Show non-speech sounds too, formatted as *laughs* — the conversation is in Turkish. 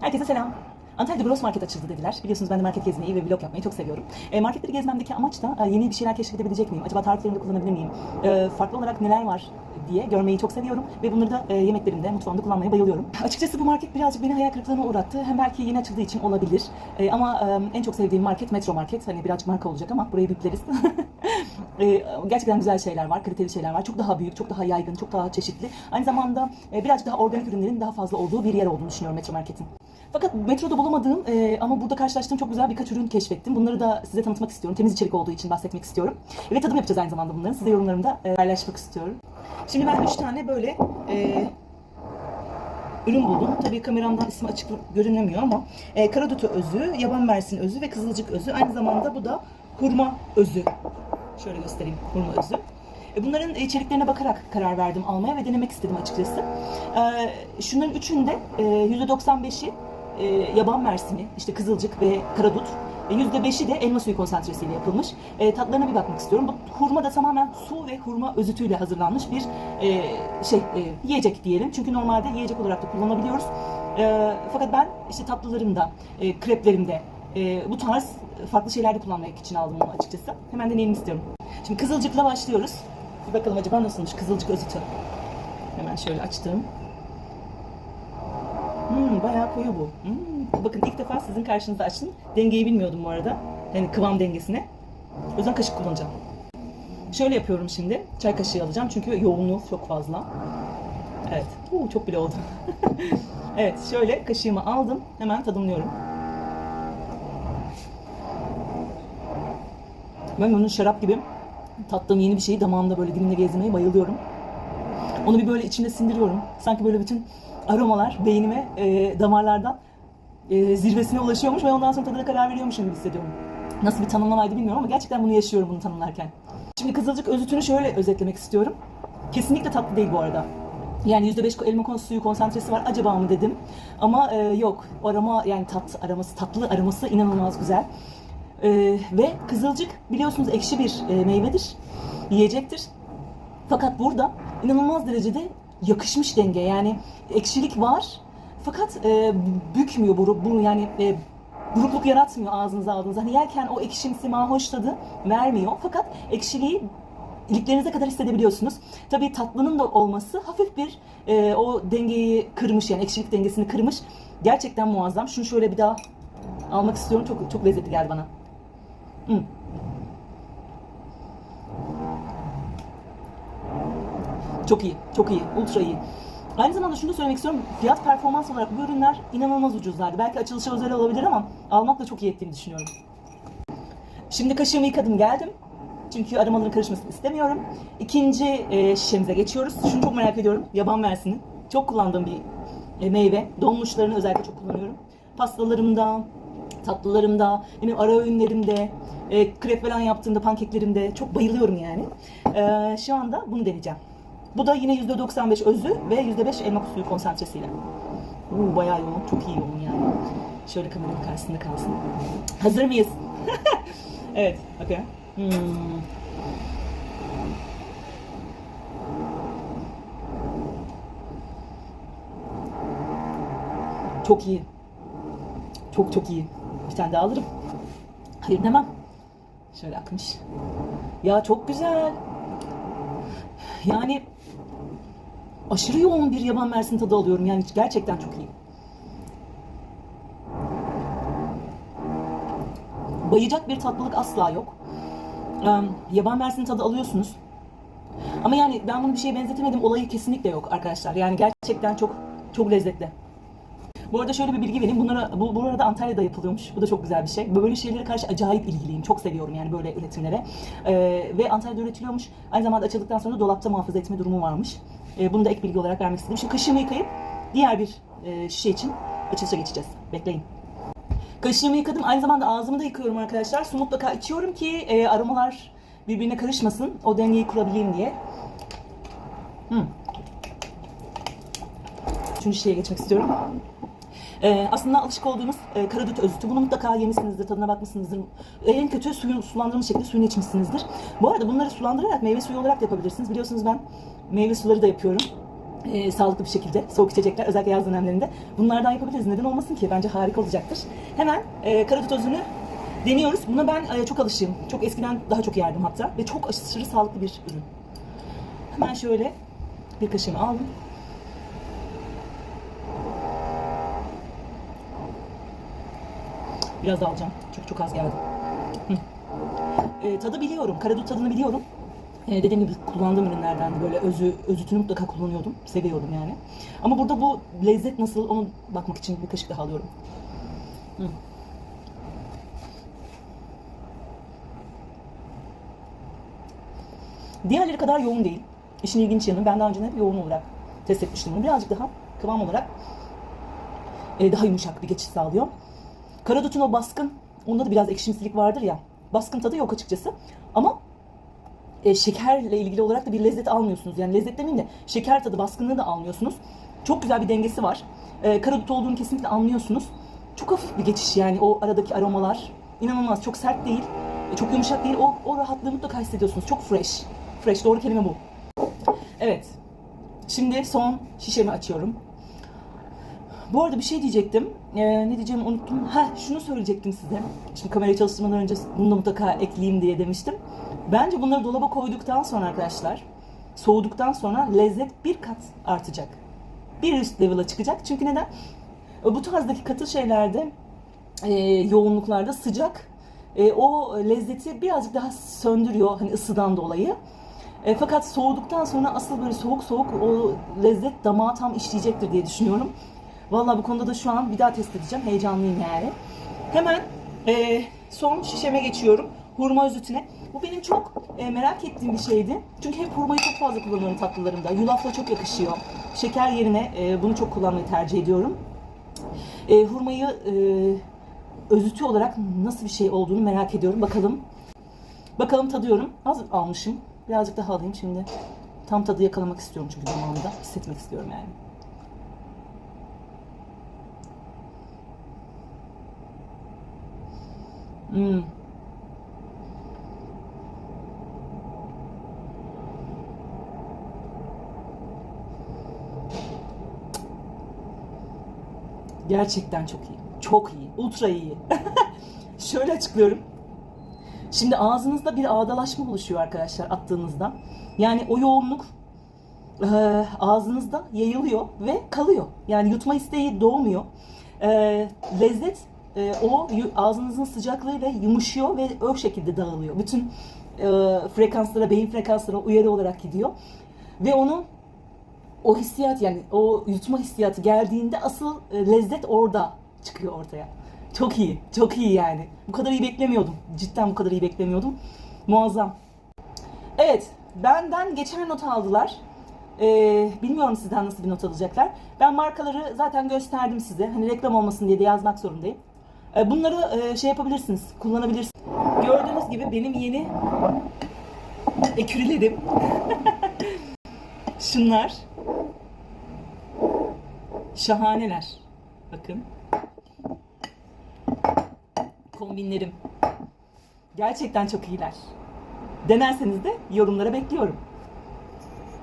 Herkese selam. Antalya'da Gross Market açıldı dediler. Biliyorsunuz ben de market gezmeyi ve vlog yapmayı çok seviyorum. E, marketleri gezmemdeki amaç da e, yeni bir şeyler keşfedebilecek miyim? Acaba tariflerimde kullanabilir miyim? E, farklı olarak neler var diye görmeyi çok seviyorum. Ve bunları da e, yemeklerimde, mutfağımda kullanmaya bayılıyorum. Açıkçası bu market birazcık beni hayal kırıklığına uğrattı. Hem belki yeni açıldığı için olabilir. E, ama e, en çok sevdiğim market Metro Market. Hani birazcık marka olacak ama burayı bipleriz. *laughs* E, gerçekten güzel şeyler var, kaliteli şeyler var. Çok daha büyük, çok daha yaygın, çok daha çeşitli. Aynı zamanda e, birazcık daha organik ürünlerin daha fazla olduğu bir yer olduğunu düşünüyorum Metro Market'in. Fakat metroda bulamadığım e, ama burada karşılaştığım çok güzel birkaç ürün keşfettim. Bunları da size tanıtmak istiyorum. Temiz içerik olduğu için bahsetmek istiyorum. Ve tadım yapacağız aynı zamanda bunların. Size yorumlarımda e, paylaşmak istiyorum. Şimdi ben 3 tane böyle e, ürün buldum. Tabii kameramdan ismi açık görünemiyor ama e, karadutu özü, yaban mersin özü ve kızılcık özü. Aynı zamanda bu da hurma özü. Şöyle göstereyim hurma özü. E, Bunların içeriklerine bakarak karar verdim almaya ve denemek istedim açıkçası. E, Şunların üçünde e, %95'i e, yaban mersini, işte kızılcık ve karadut. E, %5'i de elma suyu konsantresiyle yapılmış. Tatlarına bir bakmak istiyorum. Bu hurma da tamamen su ve hurma özütüyle hazırlanmış bir şey e, yiyecek diyelim. Çünkü normalde yiyecek olarak da kullanabiliyoruz. Fakat ben işte tatlılarımda, kreplerimde e, bu tarz farklı şeylerde kullanmak için aldım bunu açıkçası. Hemen deneyelim istiyorum. Şimdi kızılcıkla başlıyoruz. Bir bakalım acaba nasılmış kızılcık özütü. Hemen şöyle açtım. Hmm, bayağı koyu bu. Hmm, bakın ilk defa sizin karşınızda açtım. Dengeyi bilmiyordum bu arada. Yani kıvam dengesine. O yüzden kaşık kullanacağım. Şöyle yapıyorum şimdi. Çay kaşığı alacağım çünkü yoğunluğu çok fazla. Evet. Uu, çok bile oldu. *laughs* evet şöyle kaşığımı aldım. Hemen tadımlıyorum. Ben onun şarap gibi tattığım yeni bir şeyi damağımda böyle dilimle gezmeye bayılıyorum. Onu bir böyle içinde sindiriyorum. Sanki böyle bütün aromalar beynime, e, damarlardan e, zirvesine ulaşıyormuş ve ondan sonra tadına karar veriyormuşum gibi hissediyorum. Nasıl bir tanımlamaydı bilmiyorum ama gerçekten bunu yaşıyorum bunu tanımlarken. Şimdi kızılcık özütünü şöyle özetlemek istiyorum. Kesinlikle tatlı değil bu arada. Yani %5 elma suyu konsantresi var acaba mı dedim. Ama e, yok. O aroma yani tat aroması, tatlı aroması inanılmaz güzel. E, ve kızılcık biliyorsunuz ekşi bir e, meyvedir. Yiyecektir. Fakat burada inanılmaz derecede yakışmış denge. Yani ekşilik var fakat e, bükmüyor bunu, bunu yani e, burukluk yaratmıyor ağzınıza aldığınızda. Hani yerken o ekşimsi mahoş tadı vermiyor fakat ekşiliği iliklerinize kadar hissedebiliyorsunuz. Tabii tatlının da olması hafif bir e, o dengeyi kırmış yani ekşilik dengesini kırmış. Gerçekten muazzam. Şunu şöyle bir daha almak istiyorum. Çok çok lezzetli geldi bana. Çok iyi, çok iyi, ultra iyi. Aynı zamanda şunu da söylemek istiyorum. Fiyat performans olarak bu ürünler inanılmaz ucuzlardı. Belki açılışa özel olabilir ama almak da çok iyi ettiğimi düşünüyorum. Şimdi kaşığımı yıkadım geldim. Çünkü aromaların karışmasını istemiyorum. İkinci e, şişemize geçiyoruz. Şunu çok merak ediyorum. Yaban mersini. Çok kullandığım bir e, meyve. Donmuşlarını özellikle çok kullanıyorum. Pastalarımda, tatlılarımda, benim ara öğünlerimde, e, krep falan yaptığımda, pankeklerimde çok bayılıyorum yani. E, şu anda bunu deneyeceğim. Bu da yine %95 özü ve %5 elma suyu konsantresiyle. Uuu bayağı yoğun, çok iyi yoğun yani. Şöyle kameranın karşısında kalsın. Hazır mıyız? *laughs* evet, okay. Hmm. Çok iyi. Çok çok iyi. Bir tane daha alırım. Hayır demem. Şöyle akmış. Ya çok güzel. Yani aşırı yoğun bir yaban mersin tadı alıyorum. Yani gerçekten çok iyi. Bayacak bir tatlılık asla yok. Ee, yaban mersin tadı alıyorsunuz. Ama yani ben bunu bir şeye benzetemedim. Olayı kesinlikle yok arkadaşlar. Yani gerçekten çok çok lezzetli. Bu arada şöyle bir bilgi vereyim. Bunlara, bu, bu arada Antalya'da yapılıyormuş. Bu da çok güzel bir şey. Böyle şeylere karşı acayip ilgiliyim. Çok seviyorum yani böyle üretimlere. Ee, ve Antalya'da üretiliyormuş. Aynı zamanda açıldıktan sonra dolapta muhafaza etme durumu varmış. Ee, bunu da ek bilgi olarak vermek istedim. Şimdi kaşığımı yıkayıp diğer bir e, şişe için açılışa geçeceğiz. Bekleyin. Kaşığımı yıkadım. Aynı zamanda ağzımı da yıkıyorum arkadaşlar. Su mutlaka içiyorum ki e, aromalar birbirine karışmasın. O dengeyi kurabileyim diye. Hmm. Üçüncü şeye geçmek istiyorum. Ee, aslında alışık olduğumuz e, karadut özütü. Bunu mutlaka yemişsinizdir, tadına bakmışsınızdır. En kötü suyun sulandırılmış şekilde suyunu içmişsinizdir. Bu arada bunları sulandırarak meyve suyu olarak da yapabilirsiniz. Biliyorsunuz ben meyve suları da yapıyorum. e, sağlıklı bir şekilde soğuk içecekler özellikle yaz dönemlerinde bunlardan yapabiliriz. Neden olmasın ki? Bence harika olacaktır. Hemen e, karadut özünü deniyoruz. Buna ben e, çok alışığım. Çok eskiden daha çok yerdim hatta ve çok aşırı sağlıklı bir ürün. Hemen şöyle bir kaşığını aldım. Biraz daha alacağım. Çok çok az geldi. E, tadı biliyorum. Karadut tadını biliyorum. E, dediğim gibi kullandığım ürünlerden böyle özü, özütünü mutlaka kullanıyordum. Seviyordum yani. Ama burada bu lezzet nasıl onu bakmak için bir kaşık daha alıyorum. Hı. Diğerleri kadar yoğun değil. İşin ilginç yanı ben daha önce hep yoğun olarak test etmiştim bunu. Birazcık daha kıvam olarak e, daha yumuşak bir geçiş sağlıyor. Karadut'un o baskın, onda da biraz ekşimsilik vardır ya. Baskın tadı yok açıkçası. Ama e, şekerle ilgili olarak da bir lezzet almıyorsunuz. Yani lezzet demeyeyim de şeker tadı baskınlığı da almıyorsunuz. Çok güzel bir dengesi var. E, karadut olduğunu kesinlikle anlıyorsunuz. Çok hafif bir geçiş yani o aradaki aromalar. inanılmaz. Çok sert değil. e, Çok yumuşak değil. O, o rahatlığı mutlaka hissediyorsunuz. Çok fresh. Fresh doğru kelime bu. Evet. Şimdi son şişemi açıyorum. Bu arada bir şey diyecektim. Ee, ne diyeceğimi unuttum. Ha şunu söyleyecektim size. Şimdi kamerayı çalıştırmadan önce bunu da mutlaka ekleyeyim diye demiştim. Bence bunları dolaba koyduktan sonra arkadaşlar, soğuduktan sonra lezzet bir kat artacak. Bir üst level'a çıkacak. Çünkü neden? E, Bu tarzdaki katı şeylerde, e, yoğunluklarda sıcak e, o lezzeti birazcık daha söndürüyor hani ısıdan dolayı. E, fakat soğuduktan sonra asıl böyle soğuk soğuk o lezzet damağa tam işleyecektir diye düşünüyorum. Vallahi bu konuda da şu an bir daha test edeceğim. Heyecanlıyım yani. Hemen e, son şişeme geçiyorum. Hurma özütüne. Bu benim çok e, merak ettiğim bir şeydi. Çünkü hep hurmayı çok fazla kullanıyorum tatlılarımda. Yulafla çok yakışıyor. Şeker yerine e, bunu çok kullanmayı tercih ediyorum. E, hurmayı e, özütü olarak nasıl bir şey olduğunu merak ediyorum. Bakalım. Bakalım tadıyorum. Az almışım. Birazcık daha alayım şimdi. Tam tadı yakalamak istiyorum çünkü zamanında. Hissetmek istiyorum yani. Hmm. Gerçekten çok iyi. Çok iyi. Ultra iyi. *laughs* Şöyle açıklıyorum. Şimdi ağzınızda bir ağdalaşma oluşuyor arkadaşlar attığınızda. Yani o yoğunluk e, ağzınızda yayılıyor ve kalıyor. Yani yutma isteği doğmuyor. E, lezzet e, o ağzınızın sıcaklığıyla yumuşuyor ve o şekilde dağılıyor. Bütün e, frekanslara, beyin frekanslara uyarı olarak gidiyor. Ve onu o hissiyat yani o yutma hissiyatı geldiğinde asıl e, lezzet orada çıkıyor ortaya. Çok iyi, çok iyi yani. Bu kadar iyi beklemiyordum. Cidden bu kadar iyi beklemiyordum. Muazzam. Evet, benden geçer not aldılar. Ee, bilmiyorum sizden nasıl bir not alacaklar. Ben markaları zaten gösterdim size. Hani reklam olmasın diye de yazmak zorundayım. Ee, bunları e, şey yapabilirsiniz, kullanabilirsiniz. Gördüğünüz gibi benim yeni ekürülerim. *laughs* Şunlar. Şahaneler. Bakın. Kombinlerim. Gerçekten çok iyiler. Denerseniz de yorumlara bekliyorum.